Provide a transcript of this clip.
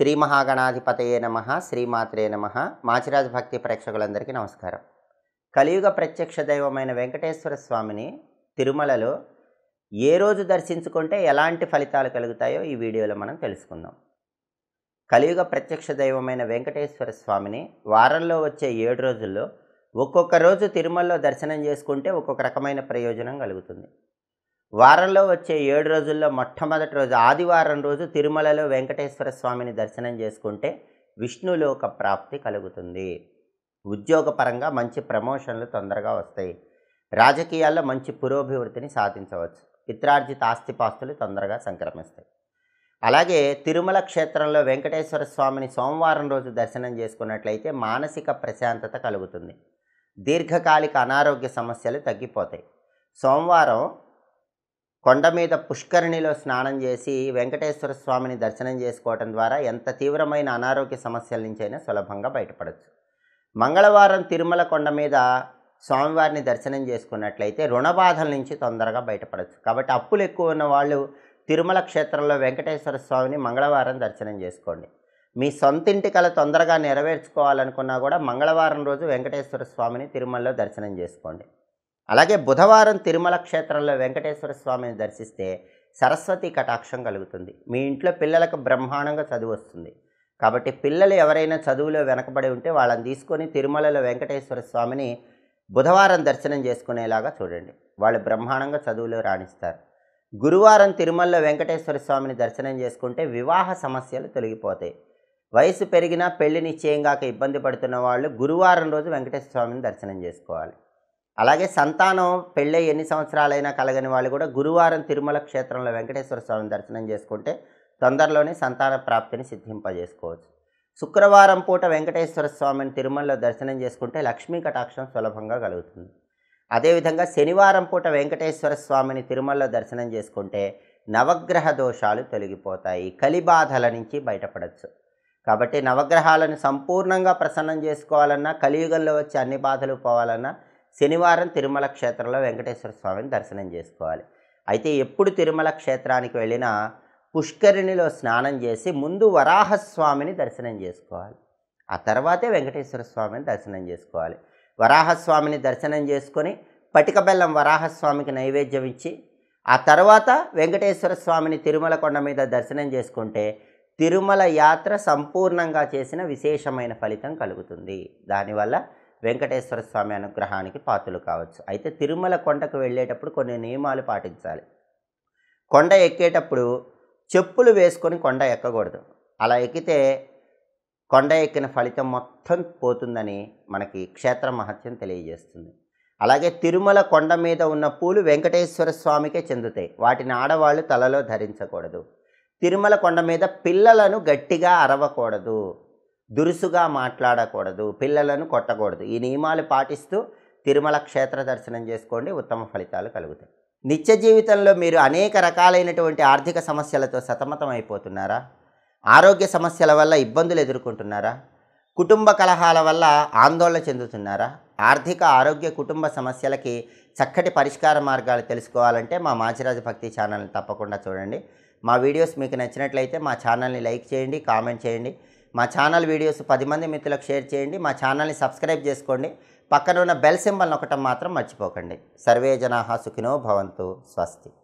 శ్రీ మహాగణాధిపతయే నమ శ్రీమాత్రే నమ. మాచిరాజ్ భక్తి ప్రేక్షకులందరికీ నమస్కారం. కలియుగ ప్రత్యక్ష దైవమైన వెంకటేశ్వర స్వామిని తిరుమలలో ఏ రోజు దర్శించుకుంటే ఎలాంటి ఫలితాలు కలుగుతాయో ఈ వీడియోలో మనం తెలుసుకుందాం. కలియుగ ప్రత్యక్ష దైవమైన వెంకటేశ్వర స్వామిని వారంలో వచ్చే ఏడు రోజుల్లో ఒక్కొక్క రోజు తిరుమలలో దర్శనం చేసుకుంటే ఒక్కొక్క రకమైన ప్రయోజనం కలుగుతుంది. వారంలో వచ్చే ఏడు రోజుల్లో మొట్టమొదటి రోజు ఆదివారం రోజు తిరుమలలో వెంకటేశ్వర స్వామిని దర్శనం చేసుకుంటే విష్ణులోక ప్రాప్తి కలుగుతుంది. ఉద్యోగపరంగా మంచి ప్రమోషన్లు తొందరగా వస్తాయి. రాజకీయాల్లో మంచి పురోభివృద్ధిని సాధించవచ్చు. పిత్రార్జిత ఆస్తిపాస్తులు తొందరగా సంక్రమిస్తాయి. అలాగే తిరుమల క్షేత్రంలో వెంకటేశ్వర స్వామిని సోమవారం రోజు దర్శనం చేసుకున్నట్లయితే మానసిక ప్రశాంతత కలుగుతుంది. దీర్ఘకాలిక అనారోగ్య సమస్యలు తగ్గిపోతాయి. సోమవారం కొండ మీద పుష్కరిణిలో స్నానం చేసి వెంకటేశ్వర స్వామిని దర్శనం చేసుకోవటం ద్వారా ఎంత తీవ్రమైన అనారోగ్య సమస్యల నుంచైనా సులభంగా బయటపడవచ్చు మంగళవారం తిరుమల కొండ మీద స్వామివారిని దర్శనం చేసుకున్నట్లయితే రుణ బాధల నుంచి తొందరగా బయటపడవచ్చు కాబట్టి అప్పులు ఎక్కువ ఉన్న వాళ్ళు తిరుమల క్షేత్రంలో వెంకటేశ్వర స్వామిని మంగళవారం దర్శనం చేసుకోండి. మీ సొంతింటి కళ తొందరగా నెరవేర్చుకోవాలనుకున్నా కూడా మంగళవారం రోజు వెంకటేశ్వర స్వామిని తిరుమలలో దర్శనం చేసుకోండి. అలాగే బుధవారం తిరుమల క్షేత్రంలో వెంకటేశ్వర స్వామిని దర్శిస్తే సరస్వతి కటాక్షం కలుగుతుంది. మీ ఇంట్లో పిల్లలకు బ్రహ్మాండంగా చదువు వస్తుంది. కాబట్టి పిల్లలు ఎవరైనా చదువులో వెనకబడి ఉంటే వాళ్ళని తీసుకొని తిరుమలలో వెంకటేశ్వర స్వామిని బుధవారం దర్శనం చేసుకునేలాగా చూడండి. వాళ్ళు బ్రహ్మాండంగా చదువులో రాణిస్తారు. గురువారం తిరుమలలో వెంకటేశ్వర స్వామిని దర్శనం చేసుకుంటే వివాహ సమస్యలు తొలగిపోతాయి. వయసు పెరిగినా పెళ్ళి నిశ్చయం కాక ఇబ్బంది పడుతున్న వాళ్ళు గురువారం రోజు వెంకటేశ్వర స్వామిని దర్శనం చేసుకోవాలి. అలాగే సంతానం పెళ్ళై ఎన్ని సంవత్సరాలైనా కలగని వాళ్ళు కూడా గురువారం తిరుమల క్షేత్రంలో వెంకటేశ్వర స్వామిని దర్శనం చేసుకుంటే తొందరలోనే సంతాన ప్రాప్తిని సిద్ధింపజేసుకోవచ్చు. శుక్రవారం పూట వెంకటేశ్వర స్వామిని తిరుమలలో దర్శనం చేసుకుంటే లక్ష్మీ కటాక్షం సులభంగా కలుగుతుంది. అదేవిధంగా శనివారం పూట వెంకటేశ్వర స్వామిని తిరుమలలో దర్శనం చేసుకుంటే నవగ్రహ దోషాలు తొలగిపోతాయి. కలిబాధల నుంచి బయటపడవచ్చు కాబట్టి నవగ్రహాలను సంపూర్ణంగా ప్రసన్నం చేసుకోవాలన్నా కలియుగంలో వచ్చే అన్ని బాధలు పోవాలన్నా శనివారం తిరుమల క్షేత్రంలో వెంకటేశ్వర స్వామిని దర్శనం చేసుకోవాలి. అయితే ఎప్పుడు తిరుమల క్షేత్రానికి వెళ్ళినా పుష్కరిణిలో స్నానం చేసి ముందు వరాహస్వామిని దర్శనం చేసుకోవాలి. ఆ తర్వాతే వెంకటేశ్వర స్వామిని దర్శనం చేసుకోవాలి. వరాహస్వామిని దర్శనం చేసుకొని పటిక బెల్లం వరాహస్వామికి నైవేద్యం ఇచ్చి ఆ తర్వాత వెంకటేశ్వర స్వామిని తిరుమల కొండ మీద దర్శనం చేసుకుంటే తిరుమల యాత్ర సంపూర్ణంగా చేసిన విశేషమైన ఫలితం కలుగుతుంది. దానివల్ల వెంకటేశ్వర స్వామి అనుగ్రహానికి పాత్రలు కావచ్చు. అయితే తిరుమల కొండకు వెళ్ళేటప్పుడు కొన్ని నియమాలు పాటించాలి. కొండ ఎక్కేటప్పుడు చెప్పులు వేసుకొని కొండ ఎక్కకూడదు. అలా ఎక్కితే కొండ ఎక్కిన ఫలితం మొత్తం పోతుందని మనకి క్షేత్ర మహత్యం తెలియజేస్తుంది. అలాగే తిరుమల కొండ మీద ఉన్న పూలు వెంకటేశ్వర స్వామికే చెందుతాయి. వాటిని ఆడవాళ్ళు తలలో ధరించకూడదు. తిరుమల కొండ మీద పిల్లలను గట్టిగా అరవకూడదు. దురుసుగా మాట్లాడకూడదు పిల్లలను కొట్టకూడదు. ఈ నియమాలు పాటిస్తూ తిరుమల క్షేత్ర దర్శనం చేసుకోండి ఉత్తమ ఫలితాలు కలుగుతాయి. నిత్య జీవితంలో మీరు అనేక రకాలైనటువంటి ఆర్థిక సమస్యలతో సతమతం అయిపోతున్నారా? ఆరోగ్య సమస్యల వల్ల ఇబ్బందులు ఎదుర్కొంటున్నారా? కుటుంబ కలహాల వల్ల ఆందోళన చెందుతున్నారా? ఆర్థిక ఆరోగ్య కుటుంబ సమస్యలకి చక్కటి పరిష్కార మార్గాలు తెలుసుకోవాలంటే మా మాచిరాజు భక్తి ఛానల్ని తప్పకుండా చూడండి. మా వీడియోస్ మీకు నచ్చినట్లయితే మా ఛానల్ని లైక్ చేయండి కామెంట్ చేయండి. మా ఛానల్ వీడియోస్ పది మంది మిత్రులకు షేర్ చేయండి. మా ఛానల్ని సబ్స్క్రైబ్ చేసుకోండి. పక్కన ఉన్న బెల్ సింబల్ నొక్కటం మాత్రం మర్చిపోకండి. సర్వే జనాహా సుఖినో భవంతు. స్వస్తి.